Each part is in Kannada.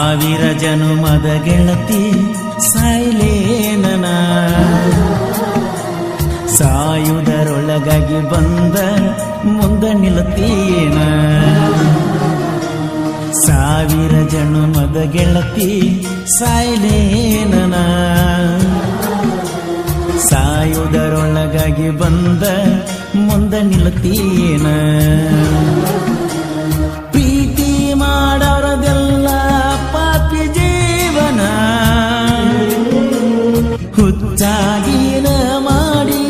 ಸಾವಿರ ಜನುಮದ ಗೆಳತಿ ಸಾಯ್ಲೇನನ ಸಾಯುವುದರೊಳಗಾಗಿ ಬಂದ ಮುಂದ ನಿಲತೀನ ಸಾವಿರ ಜನುಮದ ಗೆಳತಿ ಸಾಯ್ಲೇನನ ಸಾಯುವುದರೊಳಗಾಗಿ ಬಂದ ಮುಂದ ನಿಲ್ತೀನ ಹುಚ್ಚಾಗಿನ ಮಾಡಿ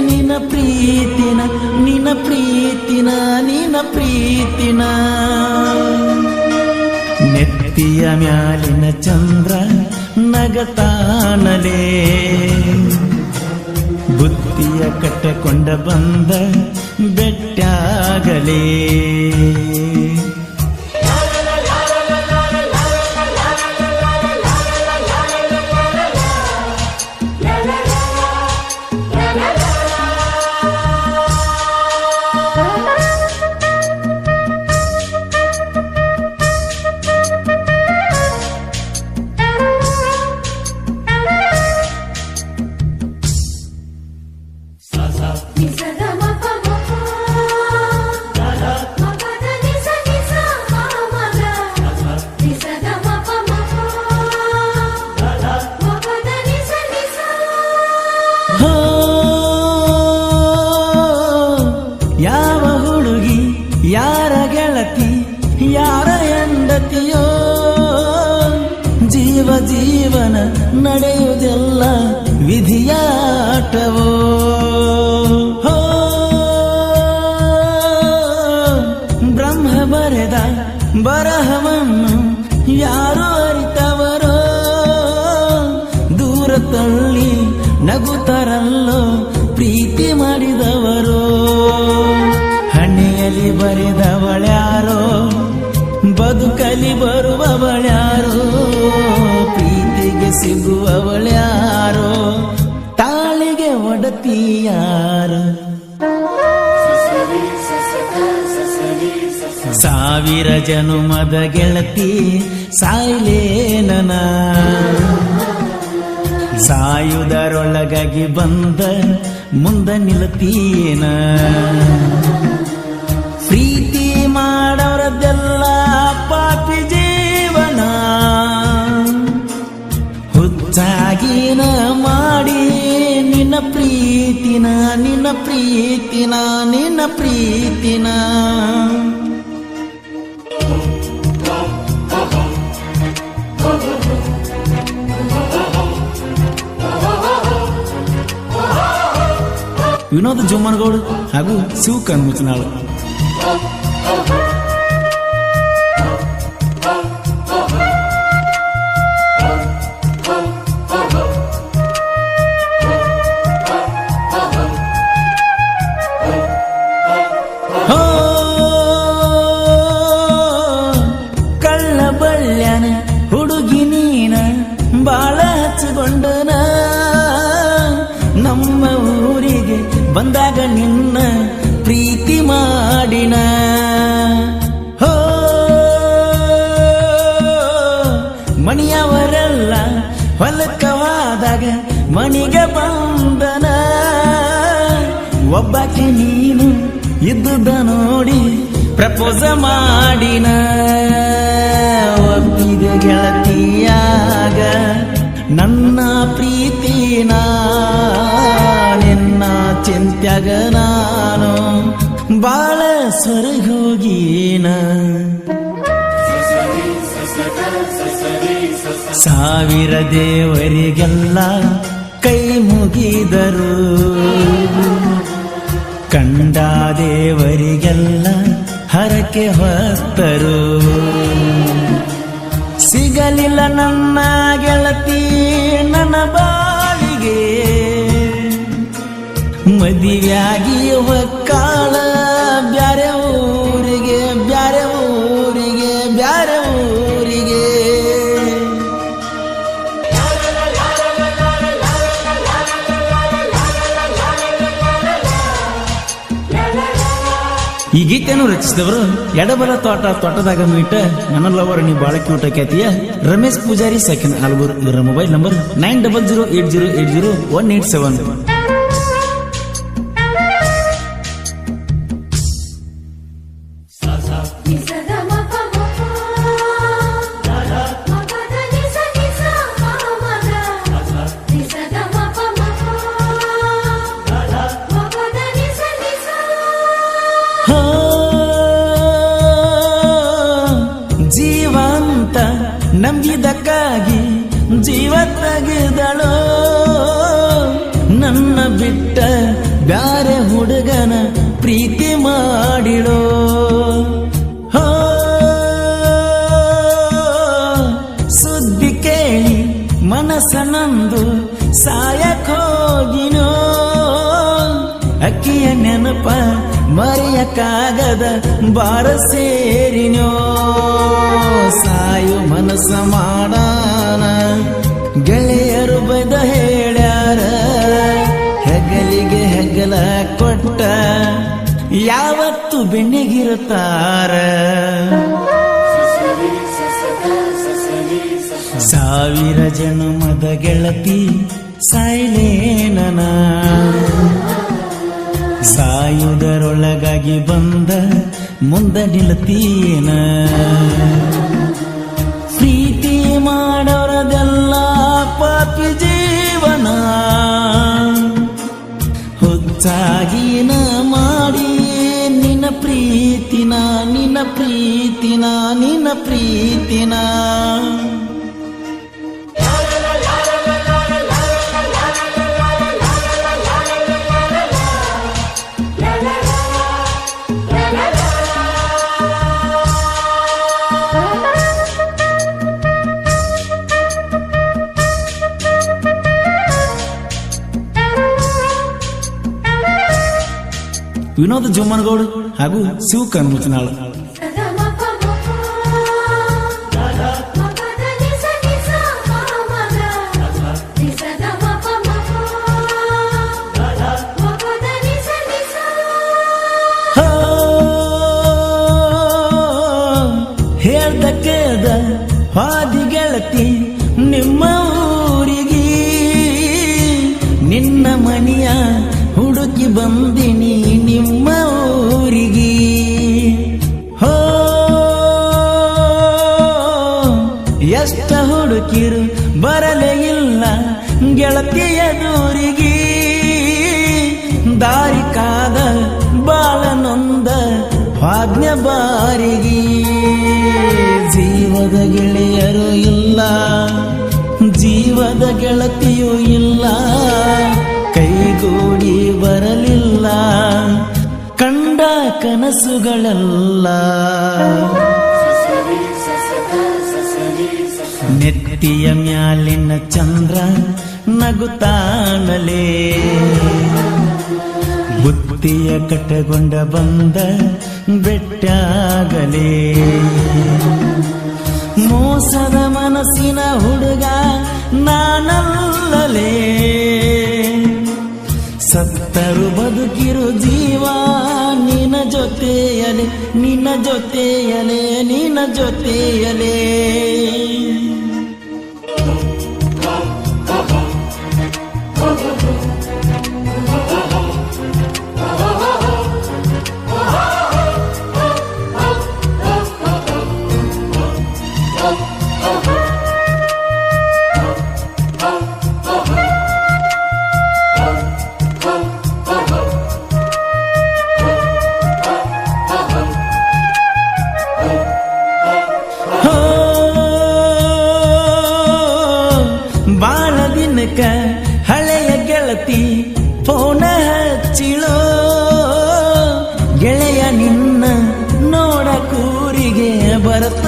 ನಿನ್ನ ಪ್ರೀತಿನ ನಿನ್ನ ಪ್ರೀತಿನ ನಿನ್ನ ಪ್ರೀತಿನ. ನೆತ್ತಿಯ ಮ್ಯಾಲಿನ ಚಂದ್ರ ನಗತಾನಲೇ. ಬುದ್ಧಿಯ ಕಟ್ಟಕೊಂಡ ಬಂದ ಬೆಟ್ಟಾಗಲೇ. ಬರಹವನ್ನು ಯಾರು ಅರಿತವರೋ? ದೂರ ತಳ್ಳಿ ನಗುತ್ತರಲ್ಲೋ ಪ್ರೀತಿ ಮಾಡಿದವರೋ? ಹಣೆಯಲ್ಲಿ ಬರೆದವಳ್ಯಾರೋ ಬದುಕಲಿ ಬರುವವಳ್ಯಾರೋ ಪ್ರೀತಿಗೆ ಸಿಗುವವಳ್ಯಾರೋ ತಾಳಿಗೆ ಒಡತಿಯಾರು ಸಾವಿರ ಜನುಮದ ಗೆಳತಿ ಸಾಯ್ಲೇನನ ಸಾಯುದರೊಳಗಾಗಿ ಬಂದ ಮುಂದ ನಿಲತೀನ ಪ್ರೀತಿ ಮಾಡೋರದ್ದೆಲ್ಲ ಪಾಪಿ ಜೀವನ. ಹುಚ್ಚಾಗಿನ ಮಾಡಿ ನಿನ್ನ ಪ್ರೀತಿನ ನಿನ್ನ ಪ್ರೀತಿನ ನಿನ್ನ ಪ್ರೀತಿನ. ವಿನೋದ್ ಜುಮ್ಮನಗೌಡ್ ಹಾಗೂ ಶಿವ ನಿನ್ನ ಪ್ರೀತಿ ಮಾಡಿನ. ಹೋ ಮಣಿಯವರೆಲ್ಲ ಹೊಲಕವಾದಾಗ ಮಣಿಗೆ ಬಂದನ. ಒಬ್ಬಕ್ಕೆ ನೀನು ಇದ್ದುದ ನೋಡಿ ಪ್ರಪೋಸ ಮಾಡಿನ. ಸ್ವರ್ಗೋಗೀನ ಸಾವಿರ ದೇವರಿಗೆಲ್ಲ ಕೈ ಮುಗಿದರು. ಕಂಡ ದೇವರಿಗೆಲ್ಲ ಹರಕೆ ಹೊತ್ತರು. ಸಿಗಲಿಲ್ಲ ನನ್ನ ಗೆಳತಿ ನನ್ನ ಬಾಳಿಗೆ. ಮದುವೆಯಾಗಿ ಒಕ್ಕಾಳ ಗೀತೆಯನ್ನು ರಚಿಸಿದವರು ಎಡಬಲ ತೋಟ ತೋಟದಾಗ ಮೀಟ ನನ್ನ ಲವರ್ ನೀ ಬಾಳ ಕ್ಯೂಟ ಖ್ಯಾತಿಯ ರಮೇಶ್ ಪೂಜಾರಿ ಸೆಕೆಂಡ್ ಆಲ್ಬೂರ್ ಇವರ mobile number nine double zero eight zero eight zero one eight seven ಜೀವ ತೆಗೆದಳು. ನನ್ನ ಬಿಟ್ಟ ಬ್ಯಾರೆ ಹುಡುಗನ ಪ್ರೀತಿ ಮಾಡಿಳು. ಮರೆಯಕ್ಕಾಗದ ಬಾರ ಸೇರಿನೋ? ಸಾಯು ಮನಸ್ಸ ಮಾಡಾನ? ಗೆಳೆಯರು ಬದ ಹೇಳ್ಯಾರ? ಹೆಗಲಿಗೆ ಹೆಗಲ ಕೊಟ್ಟ? ಯಾವತ್ತು ಬೆಣ್ಣೆಗಿರುತ್ತಾರ? ಸಾವಿರ ಜನ ಮದ ಗೆಳತಿ ಸಾಯ್ಲೇನನ? ಸಾಯುವುದರೊಳಗಾಗಿ ಬಂದ ಮುಂದ ನಿಲ್ಲತೀನ ಪ್ರೀತಿ ಮಾಡೋರದೆಲ್ಲ ಪಾಪಿ ಜೀವನ. ಹುಚ್ಚಾಗಿನ ಮಾಡಿ ನಿನ್ನ ಪ್ರೀತಿನ ನಿನ್ನ ಪ್ರೀತಿನ ನಿನ್ನ ಪ್ರೀತಿನ. ವಿನೋದ್ ಜೋಮನಗೌಡ ಹಾಗೂ ಶಿವ ಕನ್ಮುಚನಾಳ್ ಎಷ್ಟ ಹುಡುಕಿರು ಬರಲೇ ಇಲ್ಲ. ಗೆಳತಿಯ ದೂರಿಗೆ ದಾರಿ ಕಾದ ಬಾಳ ನೊಂದ ಆಜ್ಞ ಬಾರಿಗೆ. ಜೀವದ ಗೆಳೆಯರು ಇಲ್ಲ. ಜೀವದ ಗೆಳತಿಯೂ ಇಲ್ಲ. ಕೈಗೂಡಿ ಬರಲಿಲ್ಲ. ಕಂಡ ಕನಸುಗಳೆಲ್ಲ ನೆತ್ತಿಯ ಮ್ಯಾಲಿನ ಚಂದ್ರ ನಗುತ್ತಾನಲೇ. ಬುತ್ತಿಯ ಕಟ್ಟಗೊಂಡ ಬಂದ ಬೆಟ್ಟಾಗಲೇ. ಮೋಸದ ಮನಸ್ಸಿನ ಹುಡುಗ ನಾನಲ್ಲಲೇ. ಸತ್ತರು ಬದುಕಿರು ಜೀವ ನಿನ್ನ ಜೊತೆಯಲೆ ನಿನ್ನ ಜೊತೆಯಲೆ, ನಿನ್ನ ಜೊತೆಯಲೇ.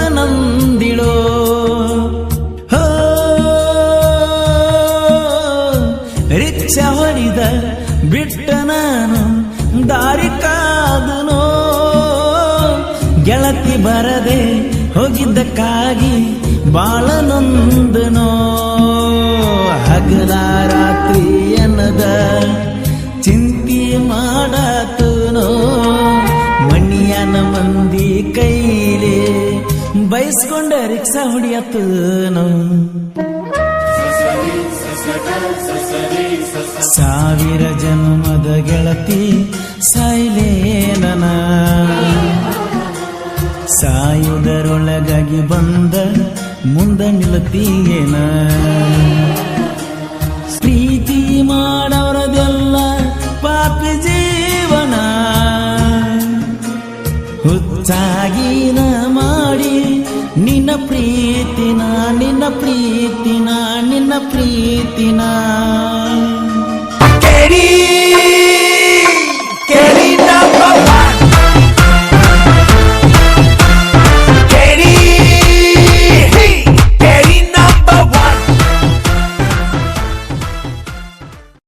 ನಂದಿಳೋ. ರಿಕ್ಷಾ ಹೊಡಿದ ಬಿಟ್ಟ ನಾನು ದಾರಿ ಕಾದನೋ. ಗೆಳತಿ ಬರದೆ ಹೋಗಿದ್ದಕ್ಕಾಗಿ ಬಾಳ ನೊಂದನೋ. ಹಗಲ ರಾತ್ರಿ ಎನ್ನದ ಚಿಂತಿ ಬಯಸ್ಕೊಂಡ ರಿಕ್ಷಾ ಹೊಡಿಯತ್ತು ನಾವು. ಸಾವಿರ ಜನ್ಮದ ಗೆಳತಿ ಸಾಯ್ಲೇನನ ಸಾಯುವುದರೊಳಗಾಗಿ ಬಂದ ಮುಂದ ನಿಲ್ಲತೀಯೇನ ಪ್ರೀತಿ ಮಾಡವರದೆಲ್ಲ ಪಾಪಿ ಜೀವನ. ಹುಚ್ಚಾಗಿನ ಪ್ರೀತಿನ ನಿನ್ನ ಪ್ರೀತಿನ ನಿನ್ನ ಪ್ರೀತಿನ. ಕೇಳಿ.